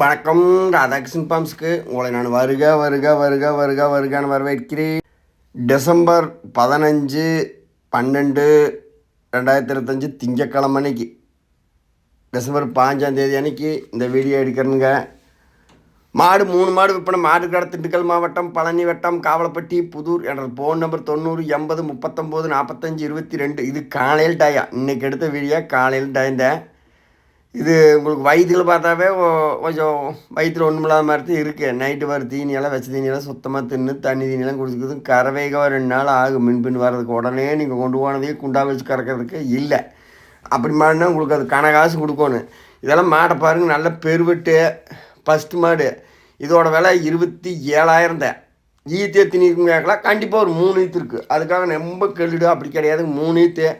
வணக்கம் ராதாகிருஷ்ணன் பாம்ஸ்க்கு உங்களை நான் வருக வருக வருக வருக வருகான்னு வரவேற்கிறேன். டிசம்பர் பதினஞ்சு பன்னெண்டு ரெண்டாயிரத்தி இருபத்தஞ்சி திங்கக்கிழமை அன்னைக்கு டிசம்பர் பாஞ்சாம் தேதி அன்னைக்கு இந்த வீடியோ எடுக்கிறேனுங்க. மாடு மூணு மாடு விற்பனை மாடு கடை திண்டுக்கல் மாவட்டம் பழனி வட்டம் காவலப்பட்டி புதூர் என்ற ஃபோன் நம்பர் தொண்ணூறு எண்பது முப்பத்தொம்போது நாற்பத்தஞ்சு இருபத்தி ரெண்டு இது காலையில் டயா. இன்றைக்கி எடுத்த வீடியோ காலையில் டயந்தேன் இது உங்களுக்கு வயிற்றுல பார்த்தாவே கொஞ்சம் வயிற்றுல ஒன்றும் இல்லாத மாதிரி தான் இருக்குது நைட்டு வர தீனியெல்லாம் வச்ச தீனியெல்லாம் சுத்தமாக தின்னு தண்ணி தீனியெல்லாம் குடிச்சிக்கிறது கறவைக ரெண்டு நாள் ஆகும். மின் பின் வர்றதுக்கு உடனே நீங்கள் கொண்டு போனதே குண்டா வச்சு கறக்கிறதுக்கு இல்லை. அப்படி மாதிரினா உங்களுக்கு அது கனகாசு கொடுக்கணும். இதெல்லாம் மாடை பாருங்கள் நல்ல பெருவெட்டு ஃபஸ்ட்டு மாடு. இதோட விலை இருபத்தி ஏழாயிரம் தான். ஈத்து எத்தனை கேட்கலாம். கண்டிப்பாக ஒரு மூணு ஈத்து இருக்குது அதுக்காக ரொம்ப கெள்ளிடு அப்படி கிடையாது. மூணு ஈத்து.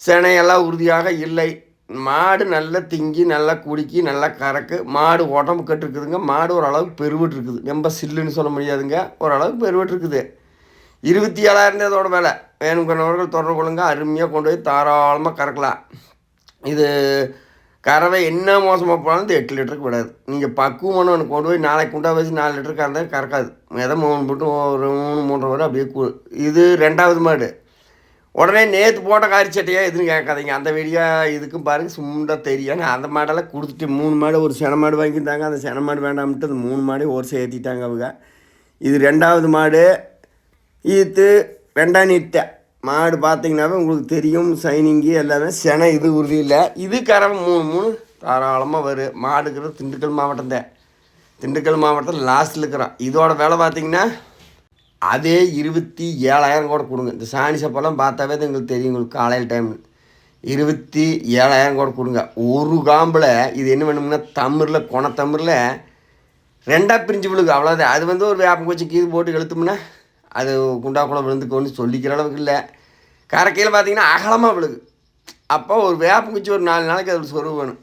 செனையெல்லாம் உறுதியாக இல்லை. மாடு நல்லா திங்கி நல்லா குடிக்கி நல்லா கறக்கு. மாடு உடம்பு கட்டுருக்குதுங்க. மாடு ஓரளவுக்கு பெருவிட்டுருக்குது. ரொம்ப சில்லுன்னு சொல்ல முடியாதுங்க. ஓரளவுக்கு பெருவிட்டுருக்குது. இருபத்தி ஏழாயிரம் தான் விலை. வேணுங்கிறவர்கள் தொடர்பு கொள்ளுங்க. அருமையாக கொண்டு போய் தாராளமாக கறக்கலாம். இது கறவை என்ன மோசமாக போனாலும் இந்த எட்டு லிட்டருக்கு விடாது. நீங்கள் பக்குவமான ஒன்று கொண்டு போய் நாளைக்கு குண்டா வச்சு நாலு லிட்டருக்கு கறந்தால் கறக்காது. எதோ மூணு போட்டு ஒரு மூணு மூன்றரை வரை அப்படியே கூ இது ரெண்டாவது மாடு. உடனே நேற்று போட்ட காரி சட்டையா எதுன்னு கேட்காதீங்க. அந்த வீடியோ இதுக்கும் பாருங்க சும்மா தெரியும். அந்த மாடெல்லாம் கொடுத்துட்டு மூணு மாடு ஒரு சென மாடு வாங்கியிருந்தாங்க. அந்த சென மாடு வேண்டாம்ட்டு அந்த மூணு மாடு ஒரு சேர்த்திட்டாங்க அவங்க. இது ரெண்டாவது மாடு. ஈத்து ரெண்டாம் நீட்டை. மாடு பார்த்தீங்கன்னாவே உங்களுக்கு தெரியும் சைனிங்கு எல்லாமே செனை இது உறுதி இல்லை. இது கறவை மூணு மூணு தாராளமாக வரும் மாடுக்கிறது திண்டுக்கல் மாவட்டம் தான் திண்டுக்கல் மாவட்டத்தில் லாஸ்ட்டில் இருக்கிறோம் இதோட விலை பார்த்தீங்கன்னா அதே இருபத்தி ஏழாயிரம் கூட கொடுங்க. இந்த சாணி சப்பெல்லாம் பார்த்தாவே தான் எங்களுக்கு தெரியும் உங்களுக்கு காலையில் டைம் இருபத்தி ஏழாயிரம் கூட கொடுங்க. ஒரு காம்பில் இது என்ன வேணும்னா தமிழில் குணத்தமிழில் ரெண்டாக பிரிஞ்சு விழுகு அவ்வளோதான் அது வந்து ஒரு வேப்பம் கொச்சி கீது போட்டு எழுத்தும்னா அது குண்டா குளம் விழுந்துக்கோன்னு சொல்லிக்கிற அளவுக்கு இல்லை. கரைக்கையில் பார்த்தீங்கன்னா அகலமாக விழுகு. அப்போ ஒரு வேப்பம் குச்சி ஒரு நாலு நாளைக்கு அதில் சொருவு வேணும்.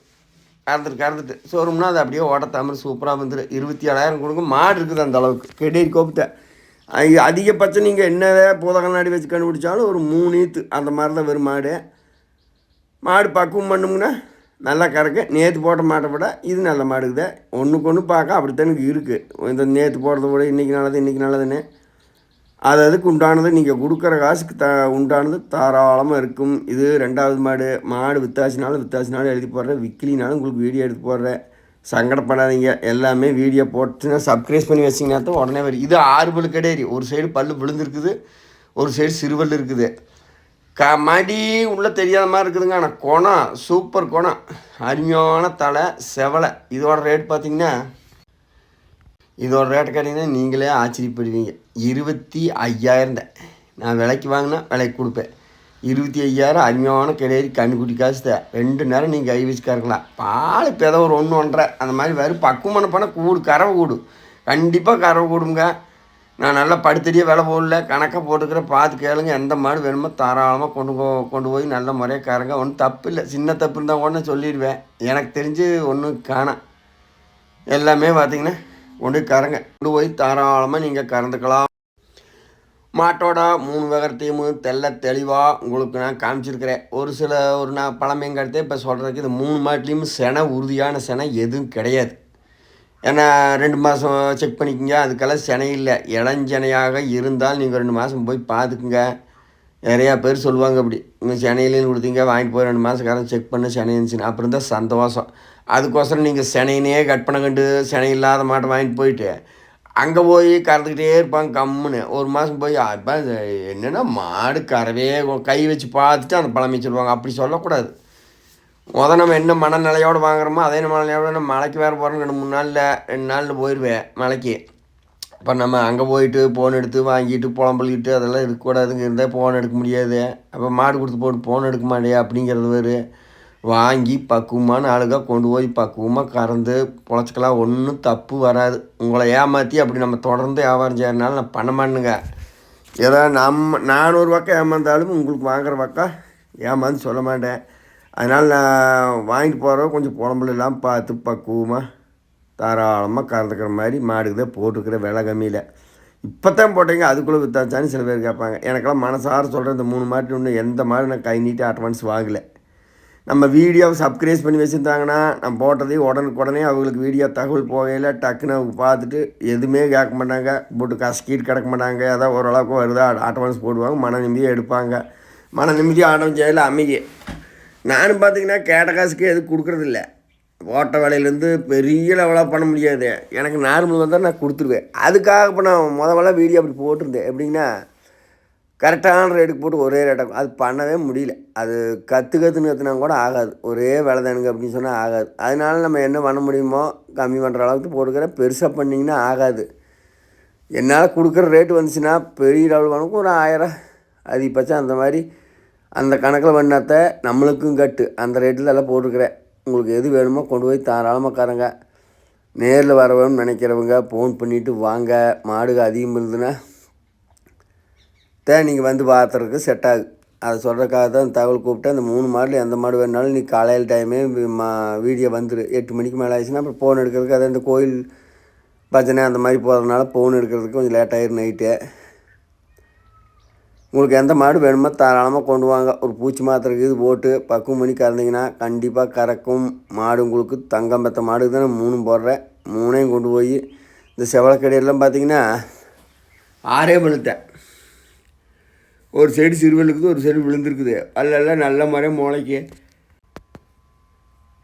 கறந்துட்டு கறந்துட்டு. சொரும்னா அது அப்படியே ஓட்ட தமிழ் சூப்பராக வந்துடும் இருபத்தி ஏழாயிரம் கொடுங்க. மாடு இருக்குது அந்த அளவுக்கு. கெடி கோபத்தை. அதிகபட்சம் நீங்கள் என்ன பூதகண்ணாடி வச்சு கண்டுபிடிச்சாலும் ஒரு மூணு ஈத்து. அந்த மாதிரி தான் வரும் மாடு. மாடு பக்குவம் பண்ணுமுன்னா நல்லா கறக்கு. நேற்று போட்ட மாட்டை விட இது நல்ல மாடுக்குது. ஒன்றுக்கு ஒன்று பார்க்க அப்படித்தான் எனக்கு இருக்குது இந்த நேற்று போடுறத விட இன்றைக்கி நல்லது இன்றைக்கி நல்லதுன்னு. அது அதுக்கு உண்டானது நீங்கள் கொடுக்குற காசுக்கு த உண்டானது தாராளமாக இருக்கும். இது ரெண்டாவது மாடு. மாடு வித்தாசினாலும் வித்தாசினாலும் எழுதி போடுறேன். விக்கிலினாலும் உங்களுக்கு வீடியோ எடுத்து போடுறேன். சங்கடப்படாதீங்க. எல்லாமே வீடியோ போட்டுன்னா சப்ஸ்கிரைப் பண்ணி வச்சிங்கன்னா தான் உடனே வரும். இது ஆறு பல்லு கிடையாது. ஒரு சைடு பல் விழுந்துருக்குது. ஒரு சைடு சிறுவல் இருக்குது. க மடி உள்ளே தெரியாத மாதிரி இருக்குதுங்க. ஆனால் குணம் சூப்பர் குணம். அருமையான தலை செவலை. இதோட ரேட் பார்த்தீங்கன்னா இதோட ரேட் கேட்டிங்கன்னா நீங்களே ஆச்சரியப்படுவீங்க. இருபத்தி ஐயாயிரம் நான் விலைக்கு வாங்கினா விலைக்கு கொடுப்பேன். இருபத்தி ஐயாயிரம் அருமையான கிடையாது கண்ணுக்குட்டி காசு தான் ரெண்டு நேரம் நீங்கள் கை வச்சு கறக்கலாம். பால் இப்போ ஒரு ஒன்று ஒன்றரை. அந்த மாதிரி வேறு பக்குவமான பணம் கூடு கறவை கூடு. கண்டிப்பாக கறவை கூடுங்க. நான் நல்லா படுத்தடியே விலை போடல. கணக்காக போட்டுக்கிறேன் பார்த்து கேளுங்க. எந்த மாடு வேணுமோ தாராளமாக கொண்டு போ கொண்டு போய் நல்ல முறையாக கறங்க. ஒன்றும் தப்பு இல்லை. சின்ன தப்பு இருந்தால் உடனே சொல்லிடுவேன். எனக்கு தெரிஞ்சு ஒன்றும் காணாம் எல்லாமே பார்த்திங்கன்னா கொண்டு கறங்க. கொண்டு போய் தாராளமாக நீங்கள் கறந்துக்கலாம். மாட்டோட மூணு விவரத்தையும் தெள்ள தெளிவாக உங்களுக்கு நான் காமிச்சிருக்கிறேன். ஒரு சில ஒரு நான் பழமைங்கிறதே இப்போ சொல்கிறதுக்கு இந்த மூணு மாட்டிலையும் செனை உறுதியான செனை எதுவும் கிடையாது. ஏன்னா ரெண்டு மாதம் செக் பண்ணிக்கோங்க அதுக்கெல்லாம் செனை இல்லை. இளஞ்சனையாக இருந்தால் நீங்கள் ரெண்டு மாதம் போய் பார்த்துக்குங்க. நிறையா பேர் சொல்லுவாங்க அப்படி உங்கள் சென்னையிலேயும் கொடுத்தீங்க வாங்கிட்டு போய் ரெண்டு மாதக்காரன் செக் பண்ண சென்னை இருந்துச்சுன்னு. அப்புறம் தான் சந்தோஷம். அதுக்கோசரம் நீங்கள் சென்னையினே கட் பண்ண கண்டு சென்னை இல்லாத மாட்டை வாங்கிட்டு போயிட்டு அங்கே போய் கறந்துக்கிட்டே இருப்பாங்க கம்முன்னு. ஒரு மாதம் போய் அப்போ என்னென்னா மாடு கறவே கை வச்சு பார்த்துட்டு அந்த பழமை சொல்லுவாங்க. அப்படி சொல்லக்கூடாது. முத நம்ம என்ன மனநிலையோடு வாங்குறோமோ அதே மனநிலையோட நம்ம மலைக்கு வேறு போகிறோம் ரெண்டு மூணு நாளில் ரெண்டு நாளில் போயிடுவேன் மலைக்கு. அப்போ நம்ம அங்கே போயிட்டு ஃபோன் எடுத்து வாங்கிட்டு புலம்பலிக்கிட்டு அதெல்லாம் இருக்கக்கூடாதுங்க இருந்தால் ஃபோன் எடுக்க முடியாது. அப்போ மாடு கொடுத்து போட்டு ஃபோன் எடுக்க மாட்டேயா? அப்படிங்கிறது வேறு. வாங்கி பக்குவமான ஆளுக கொண்டு போய் பக்குவமாக கறந்து பொழைச்சிக்கலாம். ஒன்றும் தப்பு வராது. உங்களை ஏமாற்றி அப்படி நம்ம தொடர்ந்து வியாபாரம் செய்யறதுனால நான் பண்ண மாட்டேனுங்க. ஏதோ நம்ம நானூறு பக்கம் ஏமாந்தாலும் உங்களுக்கு வாங்குகிற பக்கம் ஏமாந்து சொல்ல மாட்டேன். அதனால் நான் வாங்கிட்டு போகிறவங்க கொஞ்சம் புலம்புல இல்லாமல் பார்த்து பக்குவமாக தாராளமாக கறந்துக்கிற மாதிரி மாடுக்குதான் போட்டுக்கிற விலை கம்மியில். இப்போ தான் போட்டீங்க அதுக்குள்ளே வித்தாச்சான்னு சில பேர் கேட்பாங்க. எனக்கெல்லாம் மனசார சொல்கிறேன் இந்த மூணு மாட்டு இன்னும் எந்த மாடு நான் கை நீட்டி அட்வான்ஸ் வாங்கலை. நம்ம வீடியோவை சப்ஸ்கிரைப் பண்ணி வச்சுருந்தாங்கன்னா நம்ம போட்டதையும் உடனுக்குடனே அவங்களுக்கு வீடியோ தகவல் போகையில் டக்குன்னு அவங்க பார்த்துட்டு எதுவுமே கேட்க மாட்டாங்க. போட்டு கசக்கிட்டு கிடக்க மாட்டாங்க. ஏதாவது ஓரளவுக்கு வருதா? அட்வான்ஸ் போடுவாங்க. மன நிம்மதியாக எடுப்பாங்க. மன நிம்மதியாக ஆடம் செய்யல அமைதி. நானும் பார்த்தீங்கன்னா கேட்ட காசுக்கு எதுவும் கொடுக்குறதில்ல. ஓட்ட வேலையிலேருந்து பெரிய லெவலாக பண்ண முடியாது. எனக்கு நார்மல் வந்தால் நான் கொடுத்துருவேன். அதுக்காக இப்போ நான் முதல்ல வீடியோ அப்படி போட்டிருந்தேன். எப்படின்னா கரெக்டான ரேட்டுக்கு போட்டு ஒரே ரேட்டாக அது பண்ணவே முடியல. அது கற்று கற்றுன்னு கற்றுனா கூட ஆகாது. ஒரே வேலை தானுங்க அப்படின்னு சொன்னால் ஆகாது. அதனால நம்ம என்ன பண்ண முடியுமோ கம்மி பண்ணுற அளவுக்கு போட்டுக்கிற. பெருசாக பண்ணிங்கன்னா ஆகாது. என்னால் கொடுக்குற ரேட்டு வந்துச்சுன்னா பெரிய லெவல் கணக்கு ஒரு ஆயிரம் அதிகபட்சம் அந்த மாதிரி அந்த கணக்கில் பண்ணாத்த நம்மளுக்கும் கட்டு. அந்த ரேட்டில் எல்லாம் போட்டுருக்குறேன் உங்களுக்கு எது வேணுமோ கொண்டு போய் தாராளமாக காரங்க நேரில் வரவேன்னு நினைக்கிறவங்க ஃபோன் பண்ணிவிட்டு வாங்க. மாடுகள் அதிகம் இருந்ததுன்னா தான் நீங்கள் வந்து பார்த்துறதுக்கு செட் ஆகும் அதை சொல்கிறக்காக தான் தகவல் கூப்பிட்டு அந்த மூணு மாடல் எந்த மாடு வேணாலும் நீ காலையில் டைமே மா வீடியோ வந்துடு எட்டு மணிக்கு மேலே ஆயிடுச்சுன்னா அப்புறம் ஃபோன் எடுக்கிறதுக்கு அதே இந்த கோயில் பஜனை அந்த மாதிரி போகிறதுனால ஃபோன் எடுக்கிறதுக்கு கொஞ்சம் லேட் ஆயிரும் நைட்டு உங்களுக்கு எந்த மாடு வேணுமோ தாராளமாக கொண்டு வாங்க. ஒரு பூச்சி மாத்திரைக்கு இது போட்டு பக்குவம் மணி கறந்தீங்கன்னா கண்டிப்பாக கறக்கும் மாடு உங்களுக்கு. தங்கம் பெற்ற மாடு தானே மூணும் போடுறேன். மூணையும் கொண்டு போய் இந்த செவலக்கடையெல்லாம் பார்த்தீங்கன்னா ஆறே பழுத்தேன் ஒரு சைடு சிறுவலுக்குது ஒரு சைடு விழுந்திருக்குது. அல்ல நல்ல முறையாக மூளைக்கு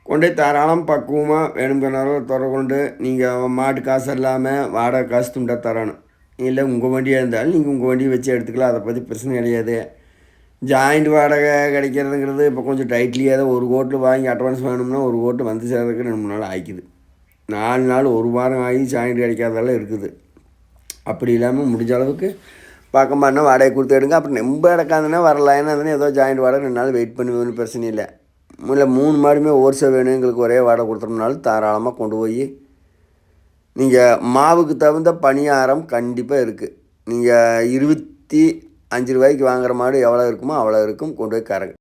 கொண்டே தாராளம் பக்குவமாக வேணுங்கிறனால துறை கொண்டு நீங்கள் மாட்டு காசு இல்லாமல் வாடகை காசு துண்டா தரணும். இல்லை உங்கள் வண்டியாக இருந்தாலும் நீங்கள் உங்கள் வண்டியை வச்சு எடுத்துக்கலாம். அதை பற்றி பிரச்சனை கிடையாது. ஜாயிண்ட் வாடகை கிடைக்கிறதுங்கிறது இப்போ கொஞ்சம் டைட்லியாக தான் ஒரு கோட்டில் வாங்கி அட்வான்ஸ் வேணும்னா ஒரு கோட்டு வந்து சேர்றதுக்கு ரெண்டு மூணு நாள் ஆகிக்குது நாலு நாள் ஒரு வாரம் ஆகி ஜாயிண்ட் கிடைக்காதெல்லாம் இருக்குது. அப்படி இல்லாமல் முடிஞ்ச அளவுக்கு பக்கம் பண்ணால் வாடகை கொடுத்து எடுங்க. அப்புறம் ரொம்ப இடக்காதுன்னா வரலாம். ஏன்னா ஏதோ ஜாயிண்ட் வாடகை ரெண்டு நாள் வெயிட் பண்ணி ஒன்றும் பிரச்சனை இல்லை. இல்லை மூணு மாடுமே ஓர்சை வேணும். எங்களுக்கு ஒரே வாடகை கொடுத்துறோம்னாலும் தாராளமாக கொண்டு போய் நீங்கள் மாவுக்கு தகுந்த பணியாரம் கண்டிப்பாக இருக்குது நீங்கள் இருபத்தி அஞ்சு ரூபாய்க்கு வாங்குற மாடு எவ்வளோ இருக்குமோ அவ்வளோ இருக்கும். கொண்டு போய் கரங்க